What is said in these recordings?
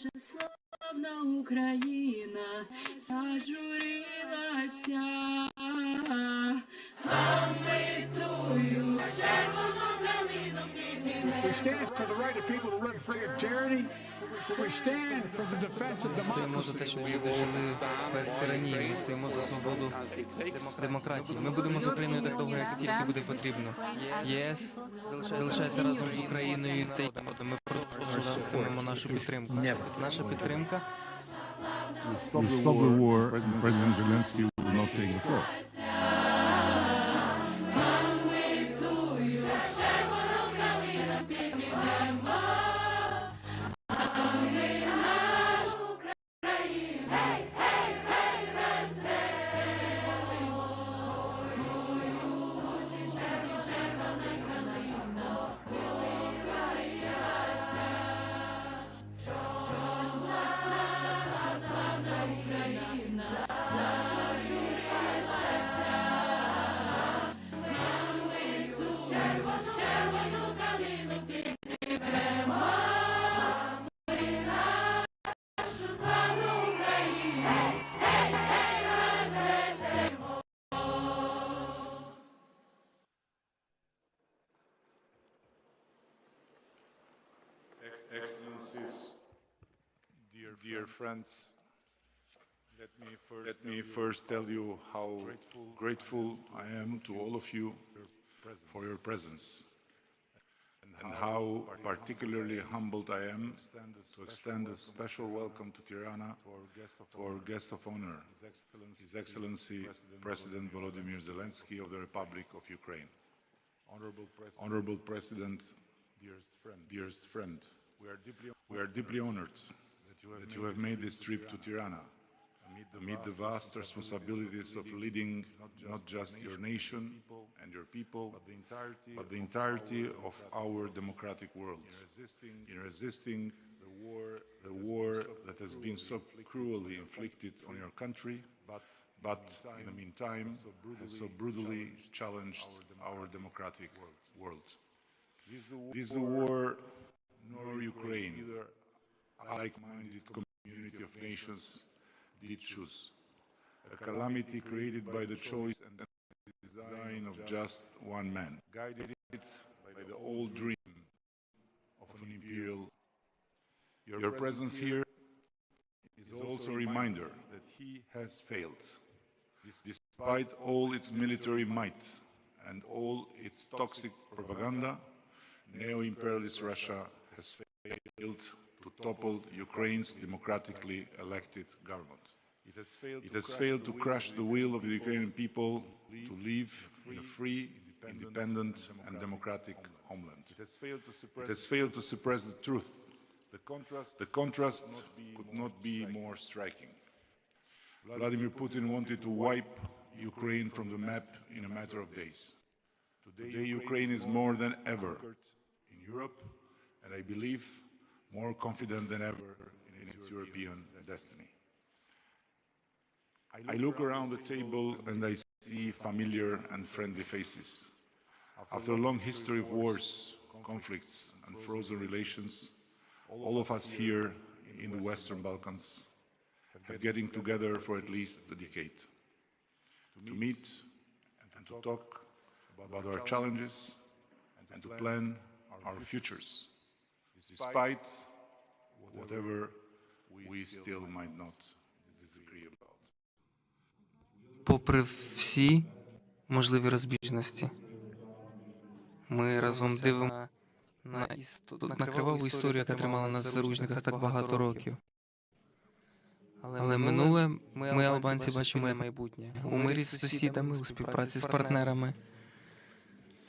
славна Україна зажурилася, Ми стоїмо за те, democracy. щоб люди жили без тиранії. Ми стоїмо за свободу демократії. Ми будемо з Україною так довго, як тільки буде потрібно. ЄС залишається разом з Україною та ми продовжуватимемо нашу підтримку. Наша підтримка will stop the war, and President Zelensky will not take the floor. Friends, let me first, let me first tell you how grateful I am to all of you for your presence. And how particularly humbled I am to extend a special welcome to Tirana to our guest of honor, His Excellency President Volodymyr Zelensky. Of the Republic of Ukraine. Honorable President, dearest friend, dearest friend, we are deeply, we are deeply honored that you have made this trip to Tirana. amid the vast responsibilities of leading not just your nation and your people, but the entirety of our democratic world. in resisting the war, the war that has been so cruelly inflicted on your country, but in the meantime has so brutally challenged our democratic world. This is a war nor Ukraine, like-minded community of nations, did choose. A calamity created by the choice and design of just one man, guided by the old dream of an imperial. Your presence here is also a reminder that he has failed. Despite all its military might and all its toxic propaganda, neo-imperialist Russia has failed to topple Ukraine's democratically elected government. It has failed to crush the will of the Ukrainian people to live in a free, independent and democratic homeland. It has failed to suppress the truth. The contrast could not be more striking. Vladimir Putin wanted to wipe Ukraine from the map in a matter of days. Today, Ukraine is more than ever in Europe, and I believe more confident than ever in its European destiny. I look around the table and I see familiar and friendly faces. After a long history of wars, conflicts, and frozen relations, all of us here in the Western Balkans have getting together for at least a decade to meet and to talk about our challenges and to plan our futures, despite whatever we still might not disagree about. попри всі можливі розбіжності. Ми разом дивимо на, істо... на криваву історію, яка тримала нас в заручниках так багато років. Але минуле ми, албанці, бачимо майбутнє. У мирі з сусідами, у співпраці з партнерами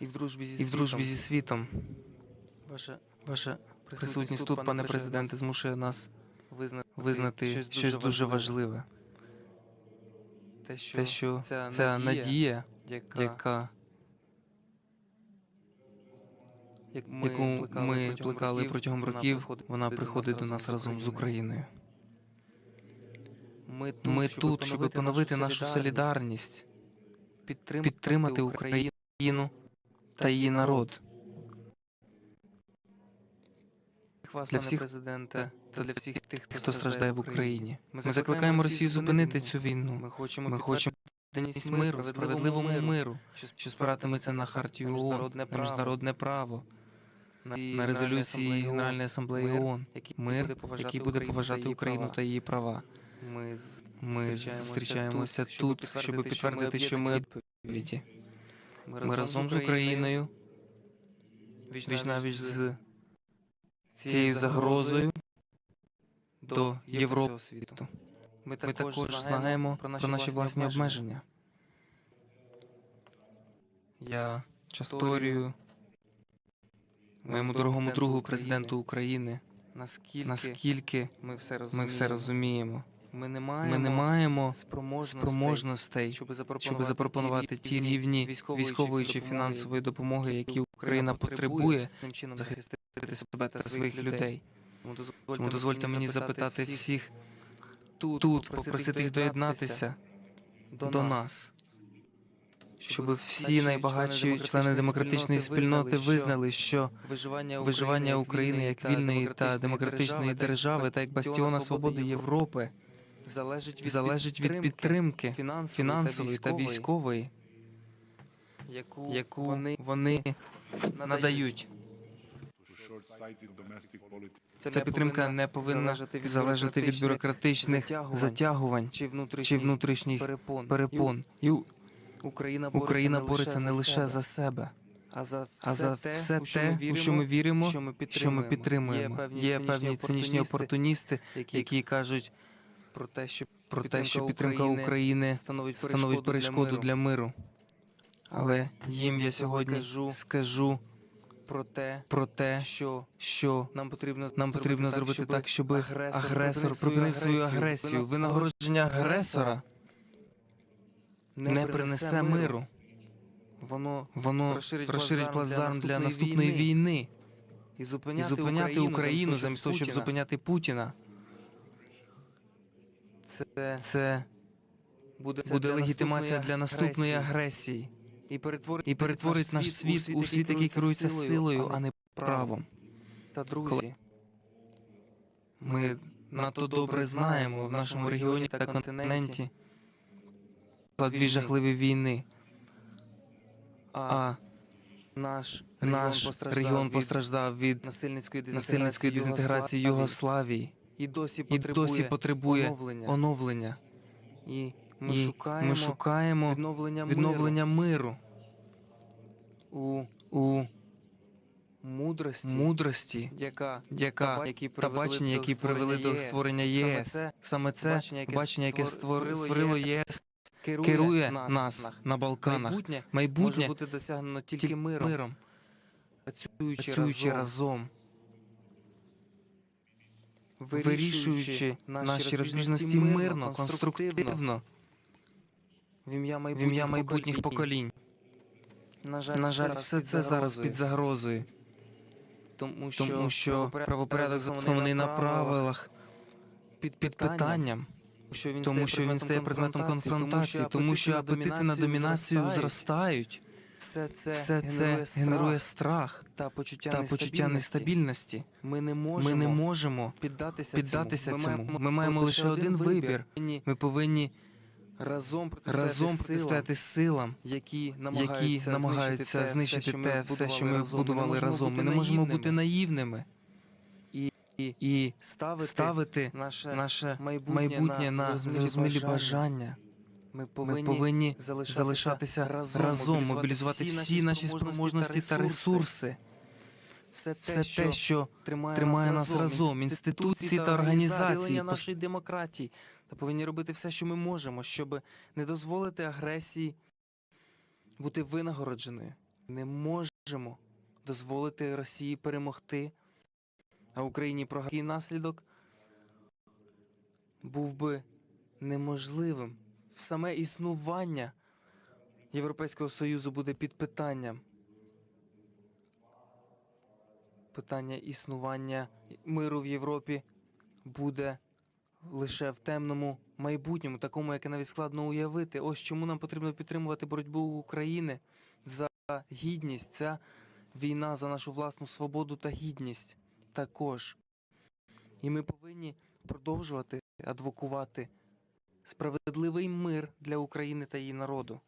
і в дружбі зі, і в дружбі зі світом. Ваша, ваша присутність тут, пане президенте, змушує нас визнати щось дуже важливе. Те, що ця надія, яка яку ми плекали протягом років, вона приходить до нас разом з Україною. Ми тут, щоб поновити нашу солідарність, підтримати Україну та її народ. Для всіх президента та для всіх тих, хто страждає в Україні. Ми закликаємо Росію зупинити цю війну. Ми хочемо ми хочемо підданість миру, справедливому миру, що спиратиметься на хартію ООН, на міжнародне право, на резолюції Генеральної асамблеї ООН, мир, який буде поважати Україну та її права. Ми, Ми зустрічаємося тут, щоб підтвердити, що ми відповіді. Ми разом з Україною, вічнавіч з цією загрозою до Європи світу. Ми також знаємо про наші власні обмеження. Я часторію моєму дорогому другу президенту України, наскільки, наскільки ми все розуміємо. ми все розуміємо. Ми не маємо, Ми не маємо спроможностей, спроможностей, щоб щоб запропонувати, запропонувати ті рівні військової чи фінансової допомоги, які Україна потребує тим чином захистити себе та своїх людей. Тому дозвольте мені запитати всіх тут, тут, попросити їх доєднатися до нас, щоб всі найбагатші члени демократичної спільноти визнали, що виживання України як вільної та демократичної держави та як бастіона свободи Європи залежить від, підтримки фінансової, та військової, яку, вони надають. Ця підтримка не повинна залежати від бюрократичних затягувань чи внутрішніх, перепон. І Україна, бореться не лише за себе, а за а за все те, у що ми віримо, що ми підтримуємо. Є певні цинічні опортуністи, які кажуть про те, що про те, що підтримка України становить становить перешкоду для миру. Але їм я сьогодні скажу про те, про те, що що нам потрібно нам потрібно зробити так, щоб агресор припинив свою агресію. Винагородження агресора не принесе миру. Воно Воно розширить плацдарм для наступної війни. і і зупиняти, зупиняти Україну замість того, щоб зупиняти Путіна. Це Це буде, буде легітимація для наступної агресії і перетворить, і перетворить наш світ у світ, який керується силою, а не правом. та друзі. Ми надто добре знаємо в нашому регіоні та континенті дві жахливі війни. А наш наш регіон постраждав від насильницької насильницької дезінтеграції Югославії і досі потребує, оновлення. І ми І шукаємо, ми шукаємо відновлення, відновлення миру. У у мудрості, мудрості, яка яка які та бачення, які привели до створення ЄС. Саме це бачення, яке бачення, яке створ- створило створило ЄС, керує, керує нас, нас на Балканах. Майбутнє, Майбутнє може бути досягнено тільки тільки миром, миром, працюючи, працюючи разом, разом, вирішуючи наші розбіжності мирно, конструктивно, в ім'я майбутніх, майбутніх поколінь. На жаль, На жаль, все це зараз під загрозою, тому що, тому що правопорядок заснований на правилах під під питанням, тому що він стає предметом конфронтації, тому що апетити на домінацію зростають. Все це, Все це генерує страх та почуття, та почуття нестабільності. Ми не можемо, Ми не можемо піддатися, піддатися цьому. цьому. Ми маємо лише один вибір. Ми повинні разом протистояти разом силам, які які намагаються, намагаються знищити те, все, що ми будували разом. Ми не можемо бути наївними. І ставити, ставити наше, наше майбутнє, майбутнє на зрозумілі бажання. Ми Ми повинні залишатися, залишатися разом, мобілізувати всі наші спроможності та ресурси. Все Все те, що тримає, нас разом, інституції та організації, нашої демократії, та повинні робити все, що ми можемо, щоб не дозволити агресії бути винагородженою. Не можемо дозволити Росії перемогти, а Україні програти. наслідок був би неможливим. Саме існування Європейського Союзу буде під питанням. Питання існування миру в Європі буде лише в темному майбутньому, такому, яке навіть складно уявити. Ось чому нам потрібно підтримувати боротьбу України за гідність. Ця війна за нашу власну свободу та гідність також. І ми повинні продовжувати адвокувати справедливий мир для України та її народу.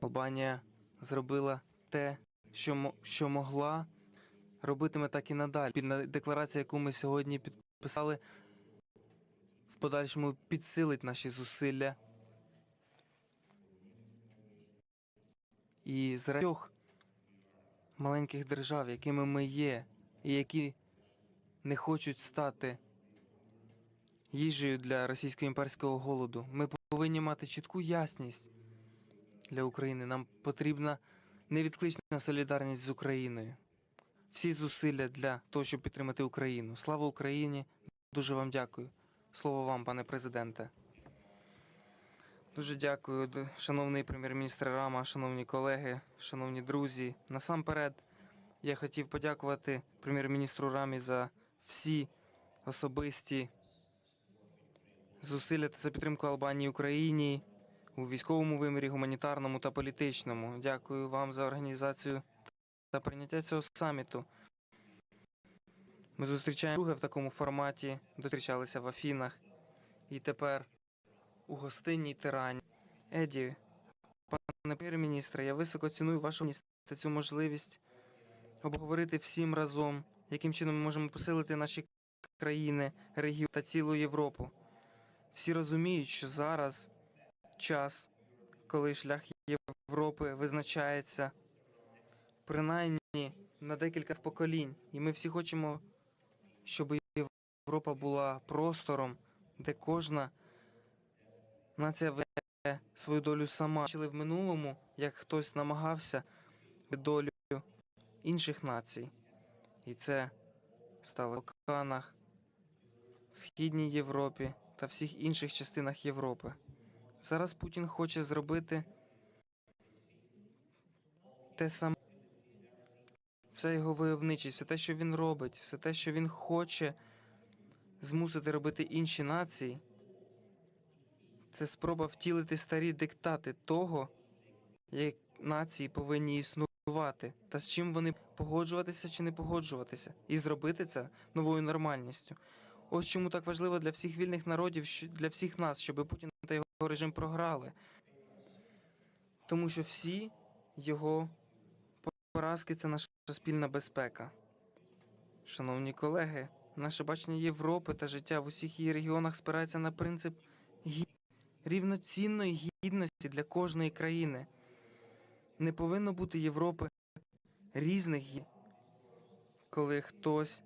Албанія зробила те, що, що могла, робитиме так і надалі. Декларація, яку ми сьогодні підписали, подальшому підсилить наші зусилля. І з трьох маленьких держав, якими ми є, і які не хочуть стати їжею для російського імперського голоду, ми повинні мати чітку ясність для України. Нам потрібна невідклична солідарність з Україною. Всі зусилля для того, щоб підтримати Україну. Слава Україні! Дуже вам дякую. Слово вам, пане президенте. Дуже дякую, шановний прем'єр-міністр Рама, шановні колеги, шановні друзі. Насамперед, я хотів подякувати прем'єр-міністру Рамі за всі особисті зусилля та за підтримку Албанії Україні у військовому вимірі, гуманітарному та політичному. Дякую вам за організацію та прийняття цього саміту. Ми зустрічаємо друге в такому форматі, зустрічалися в Афінах і тепер у гостинній тирані. Еді, пане прем'єр-міністре, я високо ціную вашу міст та цю можливість обговорити всім разом, яким чином ми можемо посилити наші країни, регіон та цілу Європу. Всі розуміють, що зараз час, коли шлях Європи визначається принаймні на декілька поколінь, і ми всі хочемо, щоб Європа була простором, де кожна нація веде свою долю сама. Бачили в минулому, як хтось намагався долю інших націй. І це стало в Балканах, в Східній Європі та всіх інших частинах Європи. Зараз Путін хоче зробити те саме. Вся його войовничість, все те, що він робить, все те, що він хоче змусити робити інші нації, це спроба втілити старі диктати того, як нації повинні існувати, та з чим вони погоджуватися чи не погоджуватися, і зробити це новою нормальністю. Ось чому так важливо для всіх вільних народів, для всіх нас, щоб Путін та його режим програли. Тому що всі його поразки це наша спільна безпека. Шановні колеги, наше бачення Європи та життя в усіх її регіонах спирається на принцип рівноцінної гідності для кожної країни. Не повинно бути Європи різних коли хтось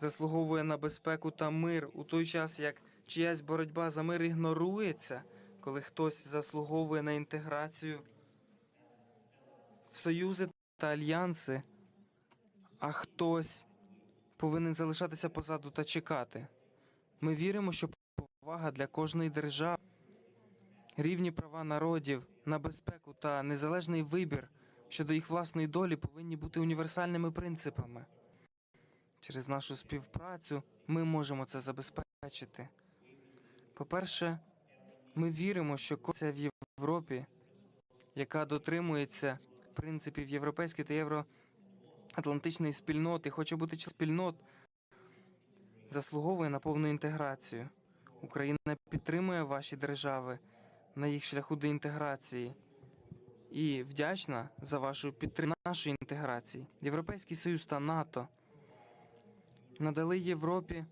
заслуговує на безпеку та мир у той час, як чиясь боротьба за мир ігнорується, коли хтось заслуговує на інтеграцію союзи та альянси, а хтось повинен залишатися позаду та чекати. Ми віримо, що повага для кожної держави, рівні права народів на безпеку та незалежний вибір щодо їх власної долі повинні бути універсальними принципами. Через нашу співпрацю ми можемо це забезпечити. По-перше, ми віримо, що це в Європі, яка дотримується принципів європейської та євроатлантичної спільноти, хоче бути спільнот, заслуговує на повну інтеграцію. Україна підтримує ваші держави на їх шляху до інтеграції і вдячна за вашу підтримку нашої інтеграції. Європейський Союз та НАТО надали Європі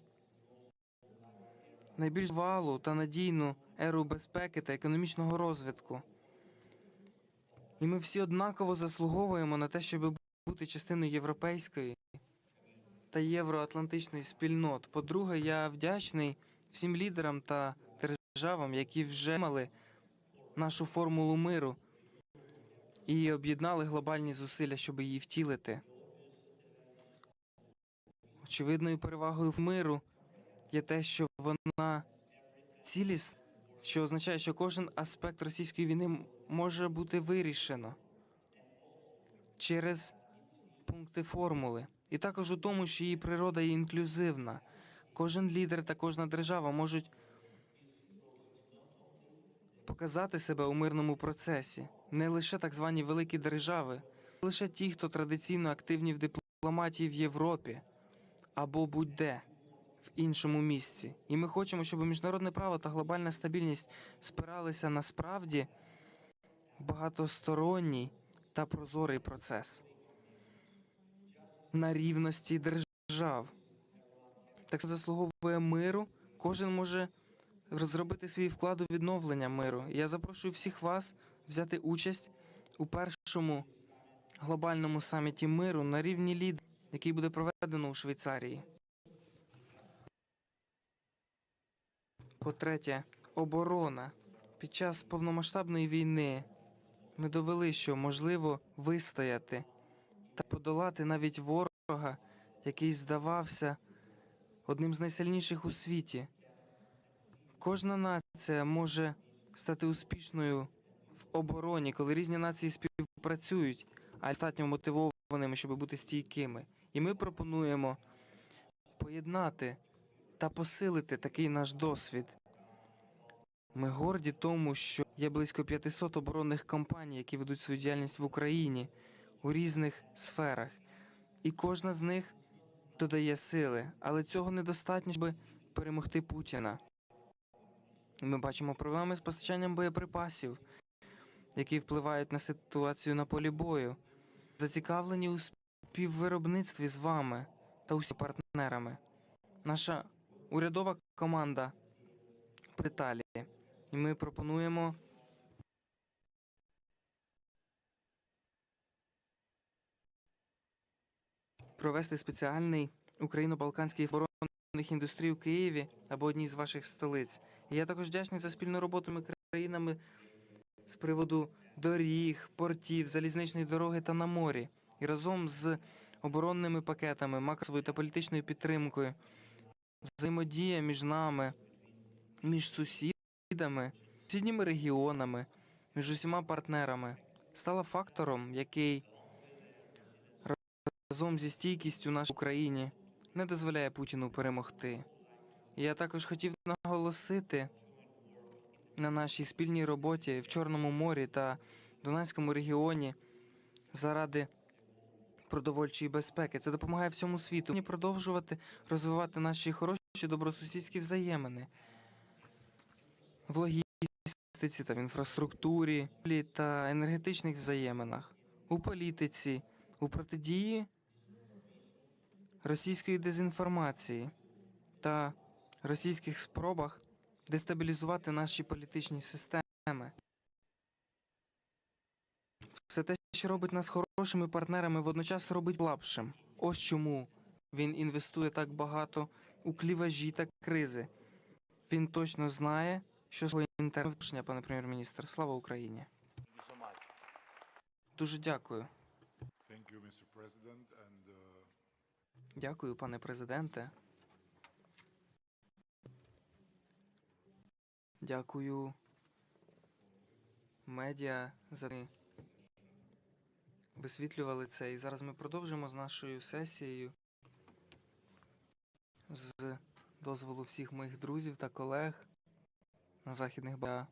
найбільш валу та надійну еру безпеки та економічного розвитку. І ми всі однаково заслуговуємо на те, щоб бути частиною європейської та євроатлантичної спільнот. По-друге, я вдячний всім лідерам та державам, які вже мали нашу формулу миру і об'єднали глобальні зусилля, щоб її втілити. Очевидною перевагою в миру є те, що вона цілісна, що означає, що кожен аспект російської війни може бути вирішено через пункти формули. І також у тому, що її природа є інклюзивна. Кожен лідер та кожна держава можуть показати себе у мирному процесі. Не лише так звані великі держави, лише ті, хто традиційно активні в дипломатії в Європі, або будь-де в іншому місці. І ми хочемо, щоб міжнародне право та глобальна стабільність спиралися на справді багатосторонній та прозорий процес на рівності держав. Так заслуговує миру. Кожен може зробити свій вклад у відновлення миру. Я запрошую всіх вас взяти участь у першому глобальному саміті миру на рівні лід, який буде проведено у Швейцарії. По-третє, оборона. Під час повномасштабної війни ми довели, що можливо вистояти та подолати навіть ворога, який здавався одним з найсильніших у світі. Кожна нація може стати успішною в обороні, коли різні нації співпрацюють, а достатньо мотивованими, щоб бути стійкими. І ми пропонуємо поєднати та посилити такий наш досвід. Ми горді тому, що є близько 500 оборонних компаній, які ведуть свою діяльність в Україні у різних сферах. І кожна з них додає сили, але цього недостатньо, щоб перемогти Путіна. Ми бачимо проблеми з постачанням боєприпасів, які впливають на ситуацію на полі бою. Зацікавлені у співвиробництві з вами та усіма партнерами. Наша урядова команда при Італії. І ми пропонуємо провести спеціальний україно-балканський форум індустрій у Києві або одній з ваших столиць. Я також вдячний за спільну роботу між країнами з приводу доріг, портів, залізничної дороги та на морі. І разом з оборонними пакетами, максовою та політичною підтримкою, взаємодія між нами, між сусідами, сусідніми регіонами, між усіма партнерами стала фактором, який разом зі стійкістю нашій Україні не дозволяє Путіну перемогти. Я також хотів наголосити на нашій спільній роботі в Чорному морі та Дунайському регіоні заради продовольчої безпеки. Це допомагає всьому світу продовжувати розвивати наші хороші добросусідські взаємини в логістиці та в інфраструктурі та енергетичних взаєминах, у політиці, у протидії російської дезінформації та російських спробах дестабілізувати наші політичні системи. Все те, що робить нас хорошими партнерами, водночас робить слабшим. Ось чому він інвестує так багато у кліважі та кризи. Він точно знає, що своє інтернет, пане прем'єр-міністр. Слава Україні! Дуже дякую. Uh, Дякую, пане президенте. Дякую медіа за те, висвітлювали це. І зараз ми продовжимо з нашою сесією з дозволу всіх моїх друзів та колег на західних ба.